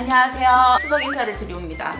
안녕하세요. 추석 인사를 드리옵니다.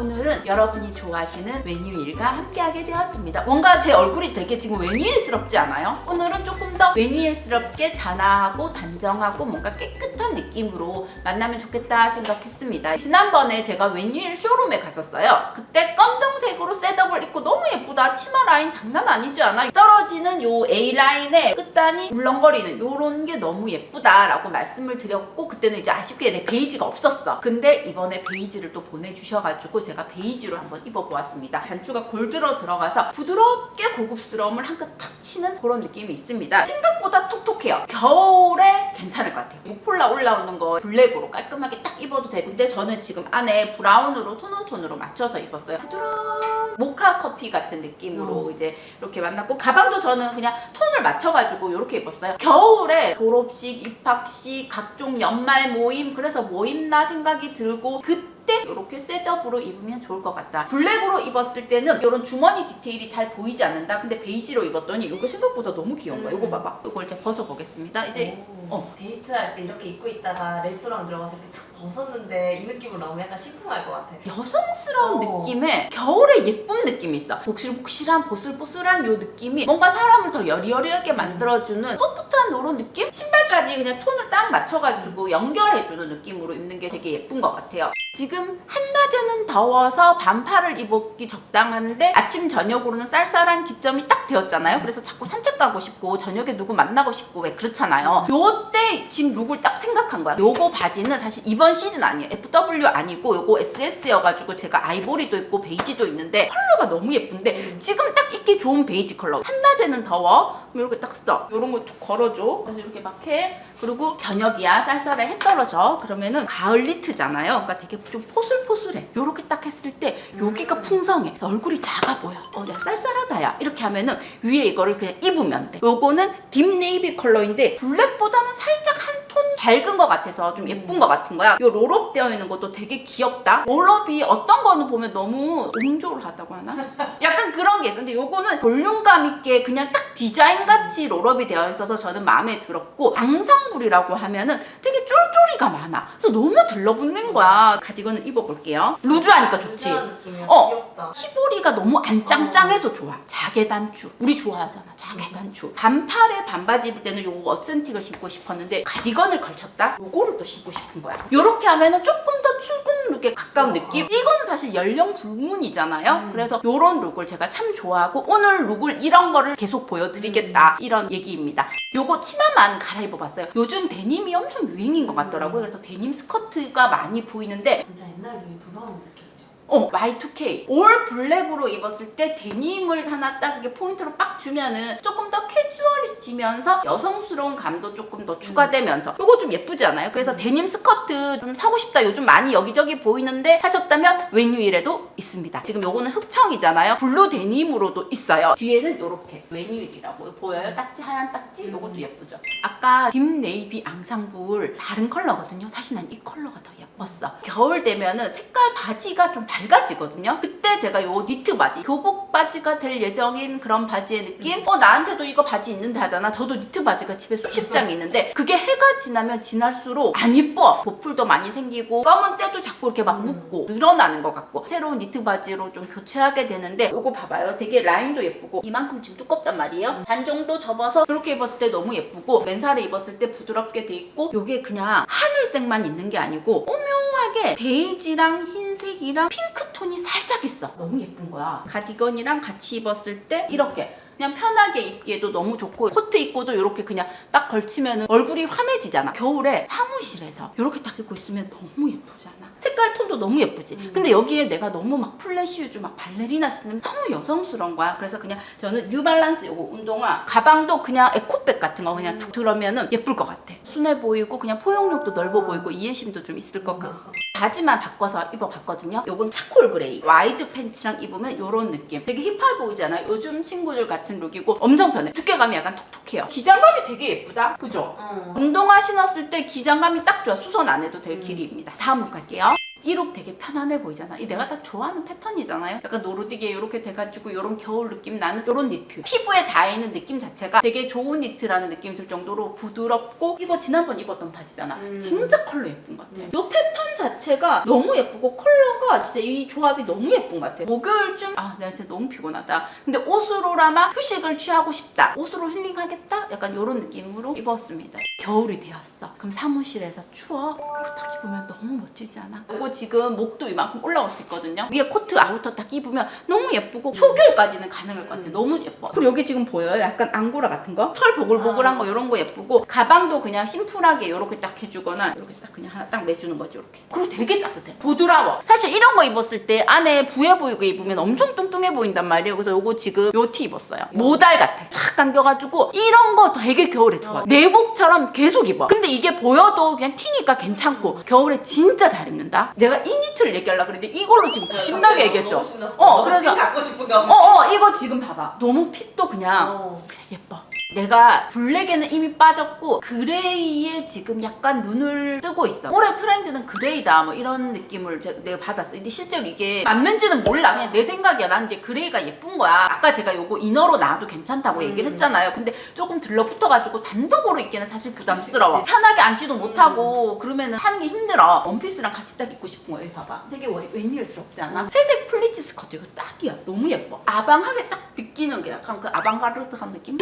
오늘은 여러분이 좋아하시는 웨뉴일과 함께하게 되었습니다. 뭔가 제 얼굴이 되게 지금 웨뉴일스럽지 않아요? 오늘은 조금 더 웨뉴일스럽게 단아하고 단정하고 뭔가 깨끗한 느낌으로 만나면 좋겠다 생각했습니다. 지난번에 제가 웨뉴일 쇼룸에 갔었어요. 그때 검정색으로 셋업을 입고 너무 예쁘다. 치마 라인 장난 아니지 않아? 떨어지는 요 A라인에 끝단이 물렁거리는 요런 게 너무 예쁘다라고 말씀을 드렸고 그때는 이제 아쉽게 내 베이지가 없었어. 근데 이번에 베이지를 또 보내주셔가지고 제가 베이지로 한번 입어보았습니다. 단추가 골드로 들어가서 부드럽게 고급스러움을 한껏 탁 치는 그런 느낌이 있습니다. 생각보다 톡톡해요. 겨울에 괜찮을 것 같아요. 목폴라 올라오는 거 블랙으로 깔끔하게 딱 입어도 되고 근데 저는 지금 안에 브라운으로 톤온톤으로 맞춰서 입었어요. 부드러운 모카 커피 같은 느낌으로 이제 이렇게 만났고 가방도 저는 그냥 톤을 맞춰가지고 이렇게 입었어요. 겨울에 졸업식, 입학식, 각종 연말 모임 그래서 뭐 입나 생각이 들고 그 때 이렇게 셋업으로 입으면 좋을 것 같다. 블랙으로 입었을 때는 이런 주머니 디테일이 잘 보이지 않는다. 근데 베이지로 입었더니 이게 생각보다 너무 귀여운 거야. 이거 음. 봐봐. 이걸 이제 벗어보겠습니다. 이제 오, 어. 데이트할 때 이렇게 입고 있다가 레스토랑 들어가서 이렇게 탁 벗었는데 이 느낌으로 나오면 약간 심쿵할 것 같아. 여성스러운 어. 느낌에 겨울에 예쁜 느낌이 있어. 복실복실한 보슬보슬한 요 느낌이 뭔가 사람을 더 여리여리하게 만들어주는 소프트한 이런 느낌? 신발까지 그냥 톤을 딱 맞춰가지고 연결해주는 느낌으로 입는 게 되게 예쁜 것 같아요. 지금 한낮에는 더워서 반팔을 입기 적당한데 아침 저녁으로는 쌀쌀한 기점이 딱 되었잖아요. 그래서 자꾸 산책 가고 싶고 저녁에 누구 만나고 싶고 왜 그렇잖아요. 요때 지금 룩을 딱 생각한 거야. 요거 바지는 사실 이번 시즌 아니에요. FW 아니고 요거 SS여가지고 제가 아이보리도 있고 베이지도 있는데 컬러가 너무 예쁜데 지금 딱 입기 좋은 베이지 컬러. 한낮에는 더워. 이렇게 딱 써. 요런 거좀 걸어줘. 그래서 이렇게 막 해. 그리고 저녁이야 쌀쌀해 해 떨어져. 그러면은 가을 니트잖아요. 그러니까 되게 좀 포슬포슬해. 요렇게 딱 했을 때 여기가 풍성해. 그래서 얼굴이 작아 보여. 어, 야 쌀쌀하다 야. 이렇게 하면은 위에 이거를 그냥 입으면 돼. 요거는 딥 네이비 컬러인데 블랙보다는 살짝 한 톤 밝은 것 같아서 좀 예쁜 것 같은 거야. 요 롤업 되어 있는 것도 되게 귀엽다. 롤업이 어떤 거는 보면 너무 옹졸하다고 하나? 약간 그런 게 있어. 근데 요거는 볼륨감 있게 그냥 딱 디자인 같이 롤업이 되어 있어서 저는 마음에 들었고 앙상블이라고 하면은 되게 쫄쫄이가 많아. 그래서 너무 들러붙는 거야. 가디건을 입어볼게요. 루즈하니까 좋지. 루즈한 느낌이야. 어. 귀엽다. 시보리가 너무 안 짱짱해서 좋아. 자개 단추. 우리 좋아하잖아. 자개 단추. 반팔에 반바지 입을 때는 요거 어센틱을 신고 싶었는데 가디건을 걸쳤다? 요거를 또 신고 싶은 거야. 요렇게 하면은 조금 더 출근 룩에 가까운 느낌? 이거는 사실 연령 불문이잖아요. 음. 그래서 요런 룩을 제가 참 좋아하고 오늘 룩을 이런 거를 계속 보여드리겠다. 이런 얘기입니다. 요거 치마만 갈아입어봤어요. 요즘 데님이 엄청 유행인 것 같더라고요. 그래서 데님 스커트가 많이 보이는데 진짜 옛날 룩이 돌아오는 느낌이죠. 어, Y2K. 올 블랙으로 입었을 때 데님을 하나 딱 이렇게 포인트로 빡 주면은 조금 더 캐주얼해지면서 여성스러운 감도 조금 더 추가되면서 이거 좀 예쁘지 않아요? 그래서 데님 스커트 좀 사고 싶다. 요즘 많이 여기저기 보이는데 하셨다면 웨뉴일에도 있습니다. 지금 요거는 흑청이잖아요. 블루 데님으로도 있어요. 뒤에는 요렇게 웨뉴일이라고 보여요. 딱지 하얀 딱지. 요것도 예쁘죠. 아까 딥 네이비 앙상블 다른 컬러거든요. 사실 난 이 컬러가 더 예뻤어. 겨울 되면은 색깔 바지가 좀 밝 아지거든요. 그때 제가 요 니트 바지, 교복 바지가 될 예정인 그런 바지의 느낌? 어, 나한테도 이거 바지 있는데 하잖아. 저도 니트 바지가 집에 수십 장 있는데 그게 해가 지나면 지날수록 안 이뻐. 보풀도 많이 생기고 검은 때도 자꾸 이렇게 막 묻고 늘어나는 것 같고 새로운 니트 바지로 좀 교체하게 되는데 요거 봐봐요. 되게 라인도 예쁘고 이만큼 지금 두껍단 말이에요. 반 정도 접어서 그렇게 입었을 때 너무 예쁘고 맨살에 입었을 때 부드럽게 돼 있고 요게 그냥 하늘색만 있는 게 아니고 오묘하게 베이지랑 흰 색이랑 핑크톤이 살짝 있어. 너무 예쁜 거야. 가디건이랑 같이 입었을 때 이렇게 그냥 편하게 입기에도 너무 좋고 코트 입고도 이렇게 그냥 딱 걸치면 얼굴이 환해지잖아. 겨울에 사무실에서 이렇게 딱 입고 있으면 너무 예쁘잖아. 색깔 톤도 너무 예쁘지. 음. 근데 여기에 내가 너무 막 플래시 슈즈 막 발레리나 신으면 너무 여성스러운 거야. 그래서 그냥 저는 뉴발란스 요거 운동화 가방도 그냥 에코백 같은 거 그냥 툭 들으면은 예쁠 것 같아. 순해 보이고 그냥 포용력도 넓어 보이고 이해심도 좀 있을 것 같고. 바지만 바꿔서 입어봤거든요. 요건 차콜 그레이. 와이드 팬츠랑 입으면 요런 느낌. 되게 힙해 보이잖아요. 요즘 친구들 같은 룩이고 엄청 편해. 두께감이 약간 톡톡해요. 기장감이 되게 예쁘다. 그죠? 어. 운동화 신었을 때 기장감이 딱 좋아. 수선 안 해도 될 음. 길이입니다. 다음 룩 갈게요. 이룩 되게 편안해 보이잖아. 이 내가 딱 좋아하는 패턴이잖아요. 약간 노르디게 이렇게 돼가지고 이런 겨울 느낌 나는 이런 니트. 피부에 닿이는 느낌 자체가 되게 좋은 니트라는 느낌 들 정도로 부드럽고 이거 지난번 입었던 바지잖아. 음. 진짜 컬러 예쁜 것 같아. 음. 이 패턴 자체가 너무 예쁘고 컬러가 진짜 이 조합이 너무 예쁜 것 같아. 목요일쯤 아 내가 진짜 너무 피곤하다. 근데 옷으로라마 휴식을 취하고 싶다. 옷으로 힐링하겠다. 약간 이런 느낌으로 입었습니다. 겨울이 되었어. 그럼 사무실에서 추워? 이거 딱 입으면 너무 멋지지 않아? 이거 지금 목도 이만큼 올라올 수 있거든요. 위에 코트 아우터 딱 입으면 너무 예쁘고 초겨울까지는 가능할 것 같아. 너무 예뻐. 그리고 여기 지금 보여요? 약간 앙고라 같은 거? 털 보글보글한 거 이런 거 예쁘고 가방도 그냥 심플하게 이렇게 딱 해주거나 이렇게 딱 그냥 하나 딱 매주는 거지 이렇게. 그리고 되게 따뜻해. 부드러워. 사실 이런 거 입었을 때 안에 부해 보이고 입으면 엄청 뚱뚱해 보인단 말이에요. 그래서 요거 지금 요 티 입었어요. 모달 같아. 착 당겨가지고 이런 거 되게 겨울에 좋아. 내복처럼 계속 입어. 근데 이게 보여도 그냥 티니까 괜찮고 겨울에 진짜 잘 입는다. 내가 이 니트를 얘기하려고 그랬는데 이걸로 지금 더 신나게 얘기했죠. 어, 그래서- 갖고 싶은 거. 어, 어, 이거 지금 봐봐. 너무 핏도 그냥 어. 예뻐. 내가 블랙에는 이미 빠졌고 그레이에 지금 약간 눈을 뜨고 있어. 올해 트렌드는 그레이다 뭐 이런 느낌을 제- 내가 받았어. 근데 실제로 이게 맞는지는 몰라. 그냥 내 생각이야. 난 이제 그레이가 예쁜 거야. 아까 제가 요거 이너로 놔도 괜찮다고 얘기를 음. 했잖아요. 근데 조금 들러붙어가지고 단독으로 입기는 사실 부담스러워. 그치, 그치. 편하게 앉지도 못하고 그러면은 하는 게 힘들어. 원피스랑 같이 딱 입고 싶은 거예요. 봐봐. 되게 왜- 웬일스럽지 않아? 회색 플리츠 스커트 이거 딱이야. 너무 예뻐. 아방하게 딱 느끼는 게 약간 그 아방가르드한 느낌?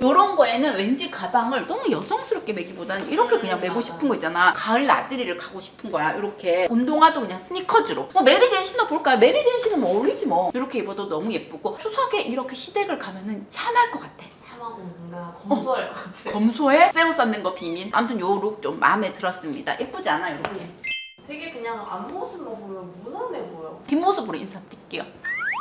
이런 거에는 왠지 가방을 너무 여성스럽게 매기보다는 이렇게 그냥 음, 맞아. 싶은 거 있잖아. 가을 나들이를 가고 싶은 거야. 이렇게 운동화도 그냥 스니커즈로. 뭐 메리제인 신어 볼까요? 메리제인 신으면 어울리지 뭐. 이렇게 입어도 너무 예쁘고 추석에 이렇게 시댁을 가면은 참할 것 같아. 참하고 뭔가 검소할 것 같아. 검소해? 새우 쌓는 거 비밀. 아무튼 요 룩 좀 마음에 들었습니다. 예쁘지 않아? 이렇게. 되게 그냥 앞모습만 보면 무난해 보여. 뒷모습으로 인사드릴게요.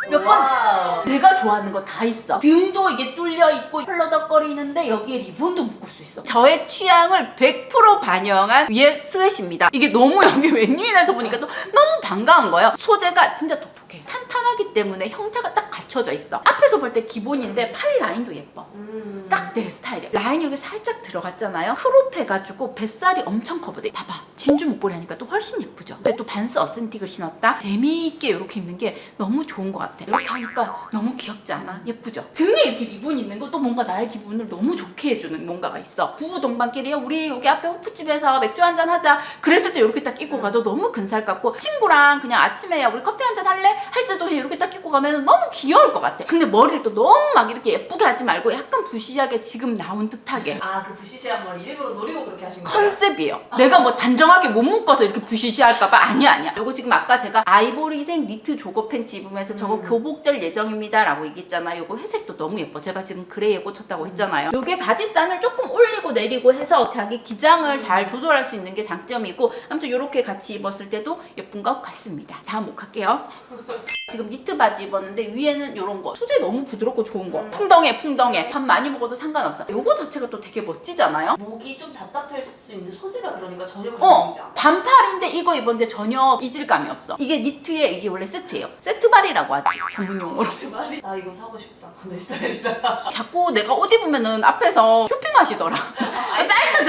몇 번? 와우. 내가 좋아하는 거 다 있어. 등도 이게 뚫려 있고 펄러덕거리는데 여기에 리본도 묶을 수 있어. 저의 취향을 100% 반영한 위에 스웨시입니다. 이게 너무 여기 웬일에서 보니까 또 너무 반가운 거예요. 소재가 진짜 독특 해. 탄탄하기 때문에 형태가 딱 갖춰져 있어. 앞에서 볼 때 기본인데 팔 라인도 예뻐. 음. 딱 내 스타일이야. 라인이 여기 살짝 들어갔잖아요. 크롭 해가지고 뱃살이 엄청 커버돼. 봐봐. 진주 목걸이 하니까 또 훨씬 예쁘죠. 근데 또 반스 어센틱을 신었다. 재미있게 이렇게 입는 게 너무 좋은 것 같아. 이렇게 하니까 너무 귀엽지 않아? 예쁘죠? 등에 이렇게 리본 있는 것도 뭔가 나의 기분을 너무 좋게 해주는 뭔가가 있어. 부부 동반끼리 우리 여기 앞에 호프집에서 맥주 한잔 하자. 그랬을 때 이렇게 딱 입고 가도 너무 근살 같고 친구랑 그냥 아침에 야 우리 커피 한잔 할래? 할 때도 이렇게 딱 입고 가면 너무 귀여울 것 같아. 근데 머리를 또 너무 막 이렇게 예쁘게 하지 말고 약간 부시하게 지금 나온 듯하게. 아, 그 부시시한 머리 일부러 노리고 그렇게 하신 거예요? 컨셉이에요. 내가 뭐 단정하게 못 묶어서 이렇게 부시시할까봐 아니야 아니야. 요거 지금 아까 제가 아이보리색 니트 조거 팬츠 입으면서 저거 음. 교복될 예정입니다라고 얘기했잖아요. 요거 회색도 너무 예뻐. 제가 지금 그레이에 꽂혔다고 했잖아요. 요게 바지단을 조금 올리고 내리고 해서 자기 기장을 잘 조절할 수 있는 게 장점이고 아무튼 요렇게 같이 입었을 때도 예쁜 것 같습니다. 다음 목 할게요. 지금 니트 바지 입었는데 위에는 요런 거. 소재 너무 부드럽고 좋은 거. 음. 풍덩해 풍덩해 밥 많이 먹어도 상관없어 요거 자체가 또 되게 멋지잖아요? 목이 좀 답답할 수 있는데 소재가 그러니까 전혀 그런 어 거지 않아. 반팔인데 이거 입었는데 전혀 이질감이 없어. 이게 니트에 이게 원래 세트예요. 세트발이라고 하지 전문 용어로. 그 말이? 나 이거 사고 싶다. 내 스타일이다. 자꾸 내가 옷 입으면은 앞에서 쇼핑하시더라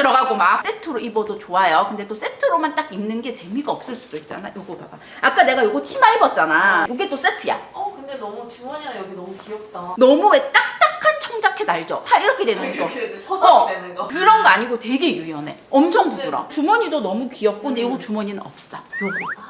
들어가고 막 세트로 입어도 좋아요 근데 또 세트로만 딱 입는 게 재미가 없을 수도 있잖아 요거 봐봐 아까 내가 요거 치마 입었잖아 요게 또 세트야 어, 근데 너무 주머니랑 여기 너무 귀엽다. 너무 왜 딱딱한 청자켓 알죠? 팔 이렇게 되는 거 이렇게 퍼석이 어. 되는 거. 그런 거 아니고 되게 유연해. 엄청 부드러 워. 주머니도 너무 귀엽고, 근데 음. 요거 주머니는 없어. 요거.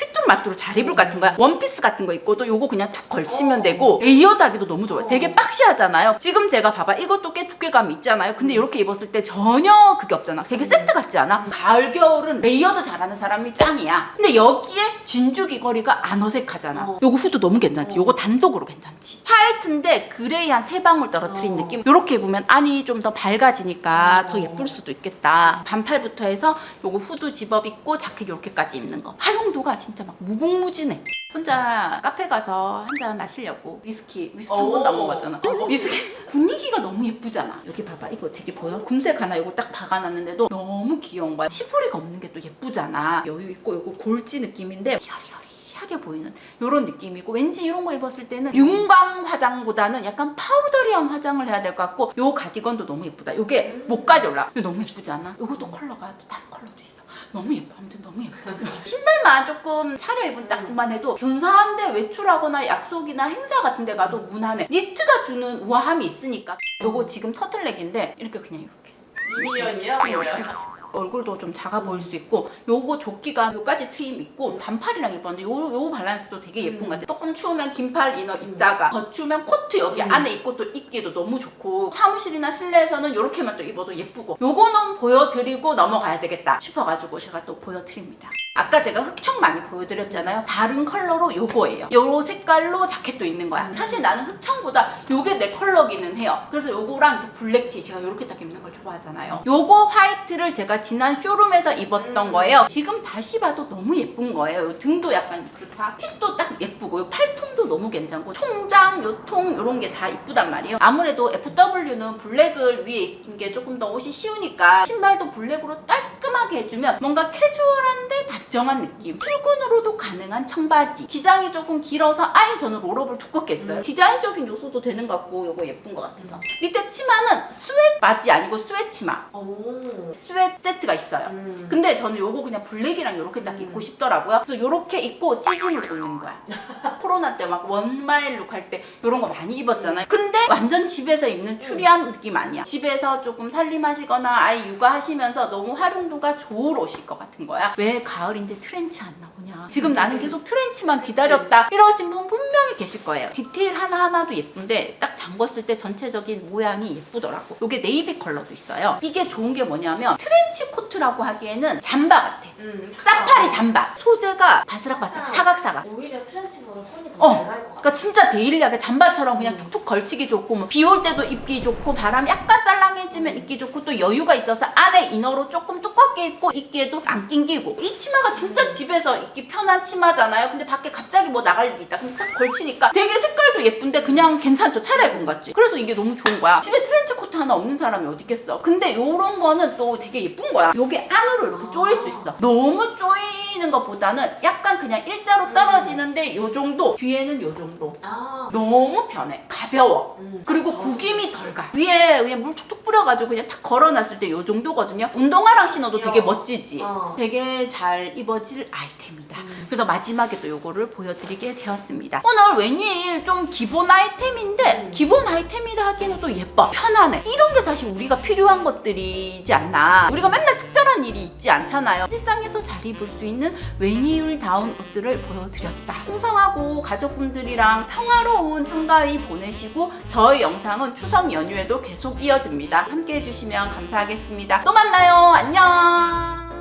아, 휘뚜루마뚜루 잘 입을 것 같은 거야. 원피스 같은 거 입고도 요거 그냥 툭 걸치면 어. 되고, 레이어드 하기도 너무 좋아요. 어. 되게 박시하잖아요. 지금 제가 봐봐. 이것도 꽤 두께감이 있잖아요. 근데 이렇게 입었을 때 전혀 그게 없잖아. 되게 세트 같지 않아? 가을, 겨울은 레이어드 잘하는 사람이 짱이야. 근데 여기에 진주 귀걸이가 안 어색하잖아. 어. 요거 후드 너무 괜찮지? 어. 요거 단독으로 괜찮지? 화이트인데 그레이 한 세 방울 떨어뜨린 어. 느낌? 요렇게 입으면 안이 좀 더 밝아지니까 어. 더 예쁠 수도 있겠다. 반팔부터 해서 요거 후드 집업 입고 자켓 요렇게까지 입는 거. 활용도가 진짜 막 무궁무진해. 혼자 카페 가서 한 잔 마시려고 위스키 위스키 한 오. 번도 안 먹었잖아. 위스키 분위기가 너무 예쁘잖아. 여기 봐봐 이거 되게 보여? 금색 하나 이거 딱 박아놨는데도 너무 귀여운 거야. 시보리가 없는 게 또 예쁘잖아. 여유 있고 요거 골지 느낌인데 여리여리. 하게 보이는 이런 느낌이고 왠지 이런 거 입었을 때는 윤광 화장보다는 약간 파우더리한 화장을 해야 될 것 같고 요 가디건도 너무 예쁘다. 요게 목까지 올라. 이거 너무 예쁘지 않아? 요것도 컬러가 또 다른 컬러도 있어. 너무 예뻐. 아무튼 너무 예뻐. 신발만 조금 차려입은 딱만 해도 근사한데 외출하거나 약속이나 행사 같은 데 가도 무난해. 니트가 주는 우아함이 있으니까. 요거 지금 터틀넥인데 이렇게 그냥 이렇게. 미니언이야? 뭐야? 얼굴도 좀 작아 보일 수 있고 요거 조끼가 요까지 트임 있고 반팔이랑 입었는데 요, 요 밸런스도 되게 예쁜 것 같아요. 조금 추우면 긴팔 이너 입다가 더 추우면 코트 여기 음. 안에 입고 또 입기도 너무 좋고 사무실이나 실내에서는 요렇게만 또 입어도 예쁘고 요거는 보여드리고 넘어가야 되겠다 싶어가지고 제가 또 보여드립니다. 아까 제가 흑청 많이 보여드렸잖아요. 다른 컬러로 요거예요. 요 색깔로 자켓도 있는 거야. 사실 나는 흑청보다 요게 내 컬러기는 해요. 그래서 요거랑 그 블랙티 제가 요렇게 딱 입는 걸 좋아하잖아요. 요거 화이트를 제가 지난 쇼룸에서 입었던 음. 거예요. 지금 다시 봐도 너무 예쁜 거예요. 요 등도 약간 그렇다. 핏도 딱 예쁘고 요 팔통도 너무 괜찮고 총장, 요통 요런 게다 이쁘단 말이에요. 아무래도 FW는 블랙을 위에 입는 게 조금 더 옷이 쉬우니까 신발도 블랙으로 깔끔하게 해주면 뭔가 캐주얼한데 단정한 느낌. 출근으로도 가능한 청바지. 기장이 조금 길어서 아예 저는 롤업을 두껍게 했어요. 음. 디자인적인 요소도 되는 것 같고 요거 예쁜 것 같아서. 밑에 치마는 스웨트 바지 아니고 스웨트 치마. 오. 스웨트 세트가 있어요. 음. 근데 저는 요거 그냥 블랙이랑 요렇게 딱 음. 입고 싶더라고요. 그래서 요렇게 입고 찌짐을 꽂는 거야. 코로나 때 막 원마일 룩 할때 요런 거 많이 입었잖아요. 근데 완전 집에서 입는 추리한 느낌 아니야. 집에서 조금 살림하시거나 아예 육아하시면서 너무 활용도가 좋을 옷일 것 같은 거야. 왜 가을 인데 트렌치 안 나오냐. 지금 나는 계속 트렌치만 기다렸다. 이러신 분 분명히 계실 거예요. 디테일 하나하나도 예쁜데 딱 잠궜을 때 전체적인 모양이 예쁘더라고. 요게 네이비 컬러도 있어요. 이게 좋은 게 뭐냐면 트렌치 코트라고 하기에는 잠바 같아. 음. 사파리 잠바. 소재가 바스락바스락, 아. 사각사각. 오히려 트렌치보다 손이 어. 더잘갈것 같아. 그러니까 진짜 데일리하게 잠바처럼 그냥 음. 툭툭 걸치기 좋고 뭐 비 올 때도 입기 좋고 바람이 약간 쌀랑해지면 입기 좋고 또 여유가 있어서 안에 이너로 조금 두껍게 입고 입기에도 안 낑기고 이 치마가 진짜 집에서 입기 편한 치마잖아요 근데 밖에 갑자기 뭐 나갈 일이 있다 그럼 딱 걸치니까 되게 색깔도 예쁜데 그냥 괜찮죠 차려 입은 것 같지 그래서 이게 너무 좋은 거야 집에 트렌치 코트 하나 없는 사람이 어디 있겠어 근데 요런 거는 또 되게 예쁜 거야 요게 안으로 이렇게 조일 수 있어 너무 조이는 것보다는 약간 그냥 일자로 떨어지는데 요 정도 뒤에는 요 정도 아. 너무 편해. 가벼워. 음. 그리고 구김이 덜 가. 위에 그냥 물 툭툭 뿌려가지고 그냥 탁 걸어놨을 때 요 정도거든요. 운동화랑 신어도 되게 귀여워. 멋지지. 어. 되게 잘 입어질 아이템이다. 음. 그래서 마지막에 또 요거를 보여드리게 되었습니다. 오늘 웬일 좀 기본 아이템인데 음. 기본 아이템이라 하기에는 또 예뻐. 편안해. 이런 게 사실 우리가 필요한 것들이지 않나. 우리가 맨날 특별한 일이 있지 않잖아요. 일상에서 잘 입을 수 있는 웬일다운 옷들을 보여드렸다. 풍성하고 가족분들이랑 평화로운 한가위 보내시고 저의 영상은 추석 연휴에도 계속 이어집니다. 함께 해주시면 감사하겠습니다. 또 만나요. 안녕.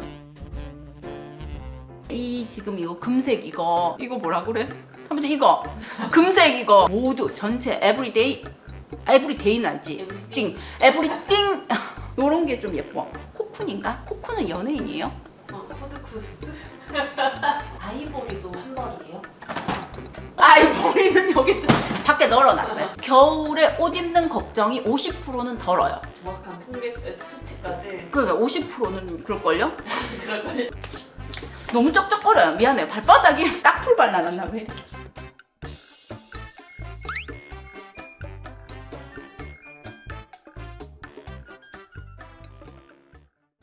이 지금 이거 금색 이거 이거 뭐라 그래? 아무튼 이거 금색 이거 모두 전체 에브리데이 에브리데이는 알지? 띵 에브리띵 요런 게 좀 예뻐. 코쿤인가? 코쿤은 연예인이에요? 어, 푸드쿠스트. 아이보리도 한 벌이에요? 아이보리는 여기 있어. 밖에 널어놨어요. 겨울에 옷 입는 걱정이 50%는 덜어요. 정확한 통계 수치까지. 그러니까 50%는 그럴걸요? 그럴걸요? 너무 쩍쩍거려요. 미안해요. 발바닥이 딱풀 발라놨나 왜 이래.